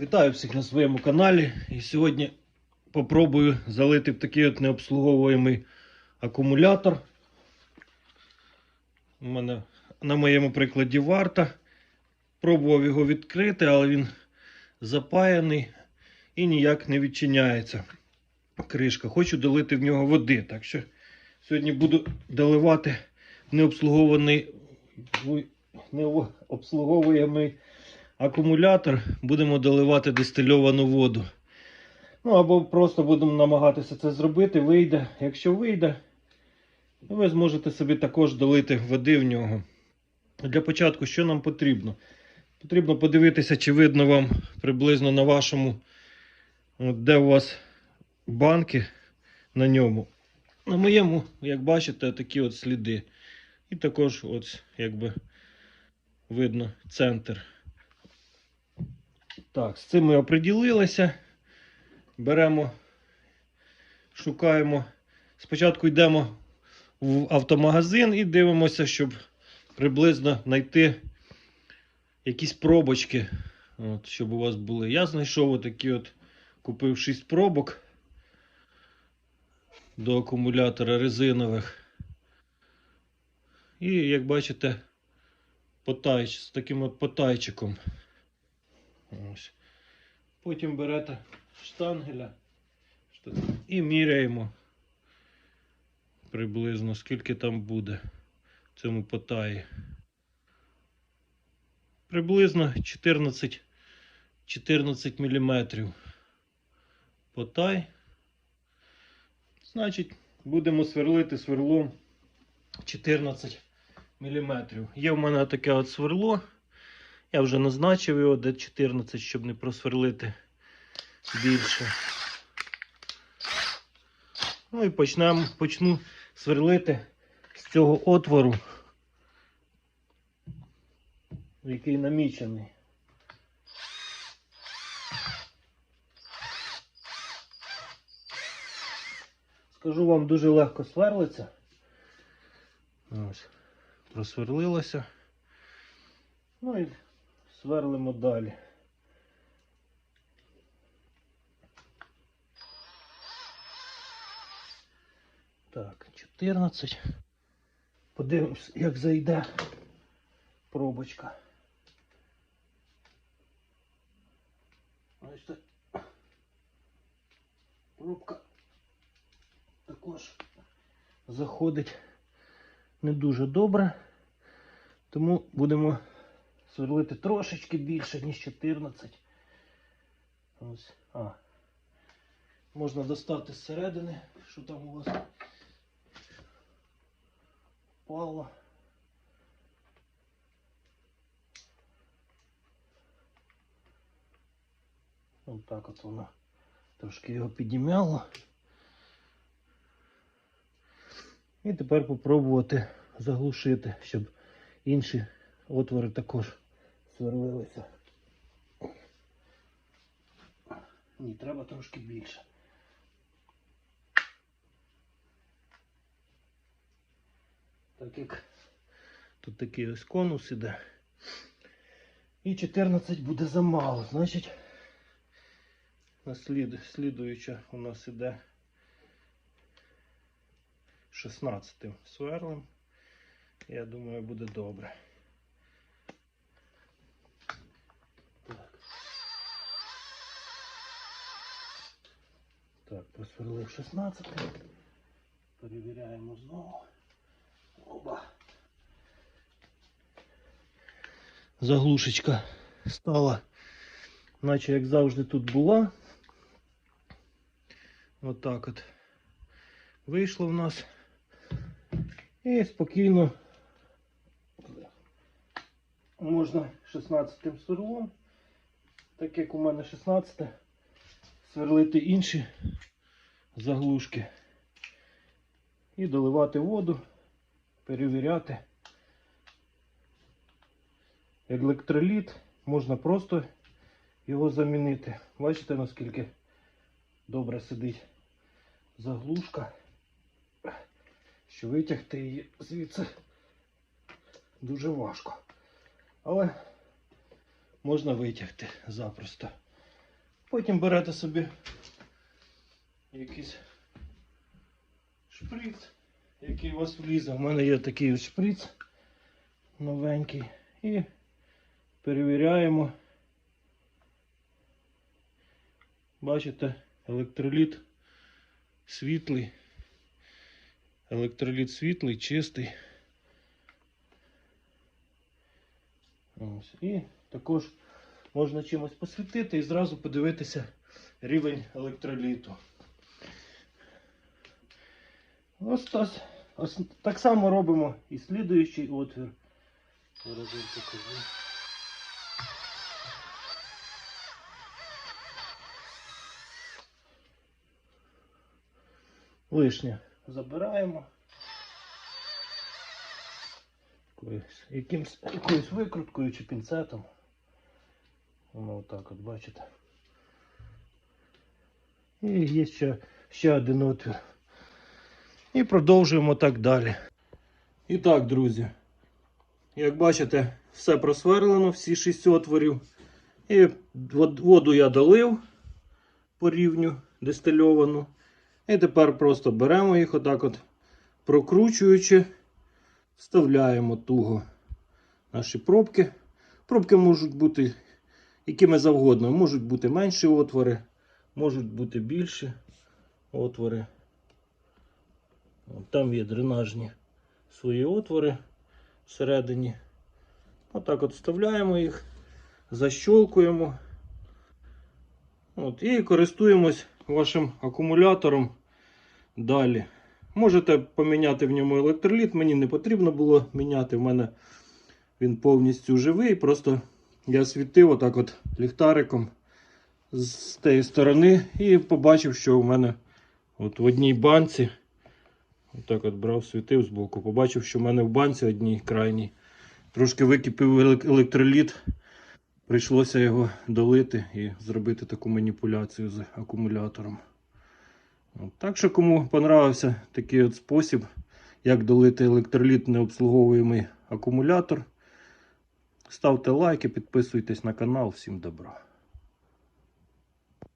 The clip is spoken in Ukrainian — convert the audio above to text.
Вітаю всіх на своєму каналі. І сьогодні попробую залити в такий от необслуговуємий акумулятор. У мене на моєму прикладі варта. Пробував його відкрити, але він запаяний і ніяк не відчиняється. Кришка. Хочу долити в нього води. Так що сьогодні буду доливати необслугований необслуговуємий акумулятор, будемо доливати дистильовану воду. Ну або просто будемо намагатися це зробити. Вийде. Якщо вийде, ви зможете собі також долити води в нього. Для початку, що нам потрібно? Потрібно подивитися, чи видно вам приблизно на вашому, де у вас банки на ньому. На моєму, як бачите, такі от сліди. І також, от, якби видно центр. Так, з цим ми оприділилися. Беремо, шукаємо. Спочатку йдемо в автомагазин і дивимося, щоб приблизно знайти якісь пробочки, от, щоб у вас були. Я знайшов отакі от, купив 6 пробок до акумулятора резинових. І, як бачите, потайч, з таким от потайчиком. Ось. Потім берете штангеля і міряємо приблизно скільки там буде в цьому потаї. Приблизно 14, 14 мм потай. Значить, будемо сверлити сверлом 14 мм. Є в мене таке от сверло. Я вже назначив його де 14, щоб не просверлити більше. Ну і почнемо, почну сверлити з цього отвору, який намічений. Скажу вам, дуже легко сверлиться. Ось, просверлилося. Ну і сверлимо далі. Так, 14. Подивимось, як зайде пробочка. Бачите, пробка також заходить не дуже добре, тому будемо сверлити трошечки більше, ніж 14. Ось. А. Можна достати зсередини, що там у вас впало. Ось так от воно трошки його підім'яло. І тепер попробувати заглушити, щоб інші отвори також сверлилися. Ні, треба трошки більше. Так як тут такий ось конус іде. І 14 буде замало. Значить, наслід, слідуюча у нас іде 16 сверлем. Я думаю, буде добре. Так, просверлив 16. Перевіряємо знову. Оба. Заглушечка стала, наче як завжди тут була. Отак от вийшло в нас. І спокійно можна 16 сверлом, так як у мене 16, сверлити інші заглушки і доливати воду, перевіряти. Електроліт можна просто його замінити. Бачите, наскільки добре сидить заглушка що витягти її звідси дуже важко. Але можна витягти запросто. Потім берете собі якийсь шприц, який у вас влізе. У мене є такий ось шприц новенький. І перевіряємо. Бачите, електроліт світлий. Електроліт світлий, чистий. Ось. І також можна чимось посвітити і зразу подивитися рівень електроліту. Ось, ось, ось так само робимо і слідуючий отвір. Лишнє забираємо. Якимсь, якоюсь викруткою чи пінцетом. Воно отак от бачите. І є ще, ще один отвір. І продовжуємо так далі. І так, друзі. Як бачите, все просверлено, всі шість отворів. І воду я долив по рівню дистильовану. І тепер просто беремо їх отак от прокручуючи, вставляємо туго наші пробки. Пробки можуть бути якими завгодно. Можуть бути менші отвори, можуть бути більші отвори. Там є дренажні свої отвори всередині. Отак от вставляємо їх, защолкуємо. От, і користуємось вашим акумулятором далі. Можете поміняти в ньому електроліт. Мені не потрібно було міняти. В мене він повністю живий. Просто я світив отак от ліхтариком з тієї сторони і побачив, що у мене от в одній банці. Отак от брав, світив з боку. Побачив, що в мене в банці одній крайній. Трошки википів електроліт. Прийшлося його долити і зробити таку маніпуляцію з акумулятором. От. Так що, кому понравився такий от спосіб, як долити електроліт необслуговуємий акумулятор, ставте лайки, підписуйтесь на канал. Всім добра.